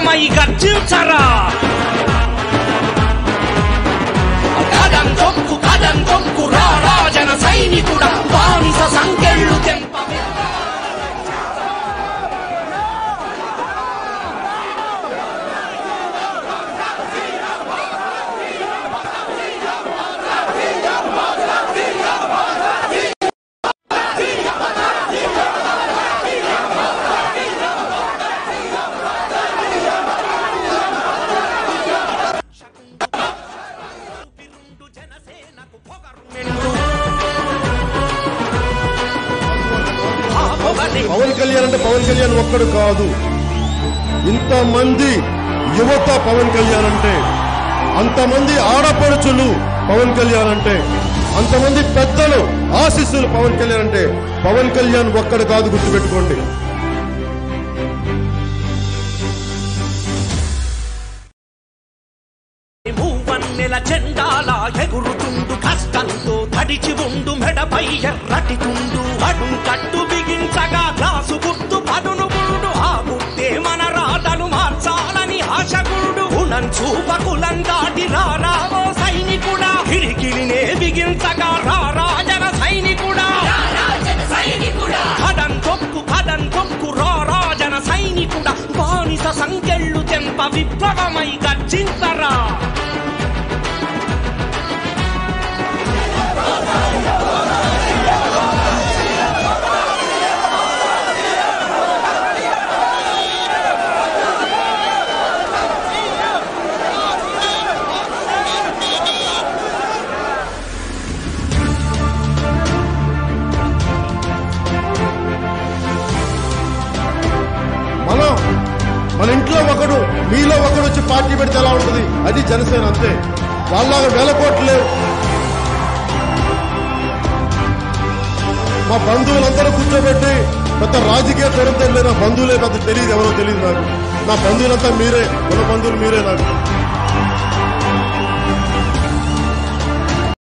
విప్లవమై గర్జించరా పవన్ కళ్యాణ్ అంటే పవన్ కళ్యాణ్ ఒక్కడు కాదు. ఇంతమంది యువత పవన్ కళ్యాణ్ అంటే అంతమంది ఆడపడుచులు పవన్ కళ్యాణ్ అంటే అంతమంది పెద్దలు ఆశీస్సులు పవన్ కళ్యాణ్ అంటే పవన్ కళ్యాణ్ ఒక్కడు కాదు గుర్తుపెట్టుకోండి. మూవన్నెల చెండాల ఎగురుతుండు కష్టంతో తడిచి ఉండు మెడపై ఎర్రటి తుండు అడుగు కట్టు బిగించగా ఆశకుడు గుణం చూపకులం దాటి రారావో సైనికుడా. కిరికిలినే బిగించగా రారాజన సైనికుడా. కదం తొక్కు కదం తొక్కు రారాజన సైనికుడా. బానిస సంకెళ్ళు తెంప విప్లవమై గర్జించరా. మీలో ఒకరు వచ్చి పార్టీ పెడితే ఎలా ఉంటుంది? అది జనసేన అంతే. వాళ్ళ వేల కోట్లు లేవు. మా బంధువులందరూ కూర్చోబెట్టి పెద్ద రాజకీయ తొరంతం నా బంధువులే పెద్ద తెలియదు ఎవరో తెలియదు నాకు. నా బంధువులంతా మీరే. మన బంధువులు మీరే నాకు.